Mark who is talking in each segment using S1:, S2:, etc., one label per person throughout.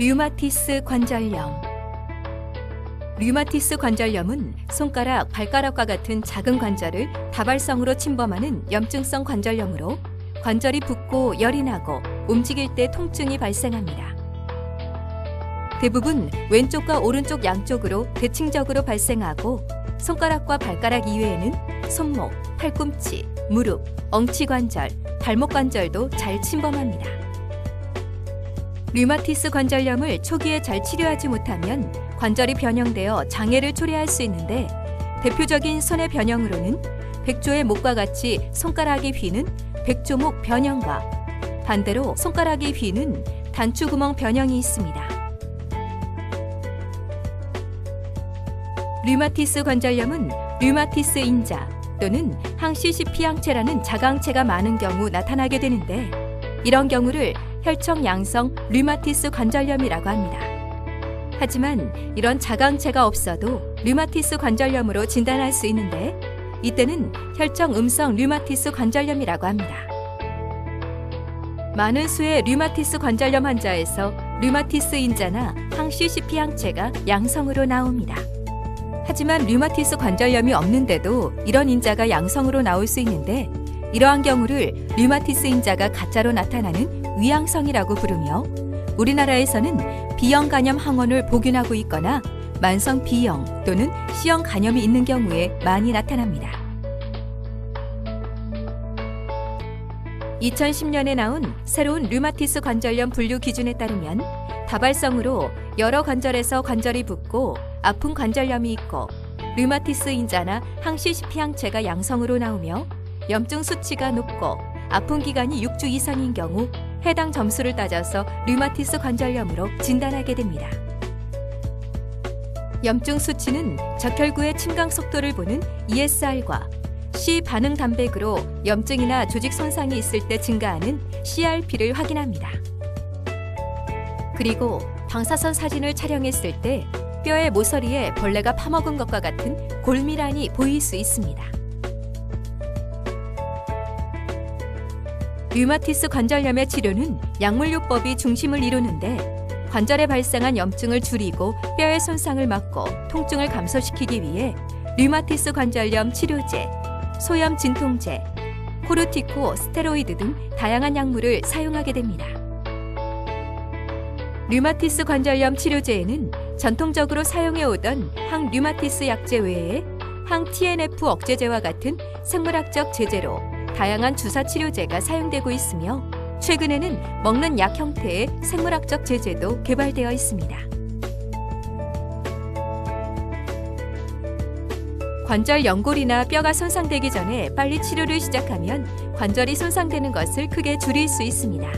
S1: 류마티스 관절염 류마티스 관절염은 손가락, 발가락과 같은 작은 관절을 다발성으로 침범하는 염증성 관절염으로 관절이 붓고 열이 나고 움직일 때 통증이 발생합니다. 대부분 왼쪽과 오른쪽 양쪽으로 대칭적으로 발생하고 손가락과 발가락 이외에는 손목, 팔꿈치, 무릎, 엉치 관절, 발목 관절도 잘 침범합니다. 류마티스 관절염을 초기에 잘 치료하지 못하면 관절이 변형되어 장애를 초래할 수 있는데 대표적인 손의 변형으로는 백조의 목과 같이 손가락이 휘는 백조목 변형과 반대로 손가락이 휘는 단추구멍 변형이 있습니다. 류마티스 관절염은 류마티스 인자 또는 항시시피 항체라는 자강체가 많은 경우 나타나게 되는데 이런 경우를 혈청 양성 류마티스 관절염이라고 합니다. 하지만 이런 자강체가 없어도 류마티스 관절염으로 진단할 수 있는데 이때는 혈청 음성 류마티스 관절염이라고 합니다. 많은 수의 류마티스 관절염 환자에서 류마티스 인자나 항시시피 항체가 양성으로 나옵니다. 하지만 류마티스 관절염이 없는데도 이런 인자가 양성으로 나올 수 있는데 이러한 경우를 류마티스 인자가 가짜로 나타나는 위양성이라고 부르며 우리나라에서는 B형 간염 항원을 복균하고 있거나 만성 B형 또는 C형 간염이 있는 경우에 많이 나타납니다. 2010년에 나온 새로운 류마티스 관절염 분류 기준에 따르면 다발성으로 여러 관절에서 관절이 붓고 아픈 관절염이 있고 류마티스 인자나 항시시피 항체가 양성으로 나오며 염증 수치가 높고 아픈 기간이 6주 이상인 경우 해당 점수를 따져서 류마티스 관절염으로 진단하게 됩니다. 염증 수치는 적혈구의 침강 속도를 보는 ESR과 C 반응 단백으로 염증이나 조직 손상이 있을 때 증가하는 CRP를 확인합니다. 그리고 방사선 사진을 촬영했을 때 뼈의 모서리에 벌레가 파먹은 것과 같은 골밀환이 보일 수 있습니다. 류마티스 관절염의 치료는 약물요법이 중심을 이루는데 관절에 발생한 염증을 줄이고 뼈의 손상을 막고 통증을 감소시키기 위해 류마티스 관절염 치료제, 소염 진통제, 코르티코 스테로이드 등 다양한 약물을 사용하게 됩니다. 류마티스 관절염 치료제에는 전통적으로 사용해 오던 항류마티스 약제 외에 항 TNF 억제제와 같은 생물학적 제제로 다양한 주사 치료제가 사용되고 있으며 최근에는 먹는 약 형태의 생물학적 제제도 개발되어 있습니다. 관절 연골이나 뼈가 손상되기 전에 빨리 치료를 시작하면 관절이 손상되는 것을 크게 줄일 수 있습니다.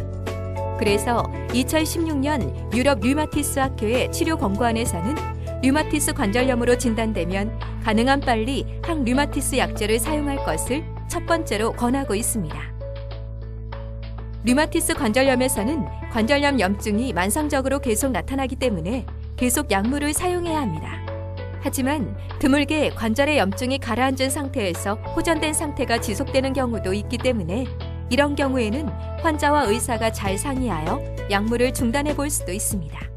S1: 그래서 2016년 유럽 류마티스 학교의 치료 권고안에서는 류마티스 관절염으로 진단되면 가능한 빨리 항 류마티스 약제를 사용할 것을 첫 번째로 권하고 있습니다. 류마티스 관절염에서는 관절염 염증이 만성적으로 계속 나타나기 때문에 계속 약물을 사용해야 합니다. 하지만 드물게 관절의 염증이 가라앉은 상태에서 호전된 상태가 지속되는 경우도 있기 때문에 이런 경우에는 환자와 의사가 잘 상의하여 약물을 중단해 볼 수도 있습니다.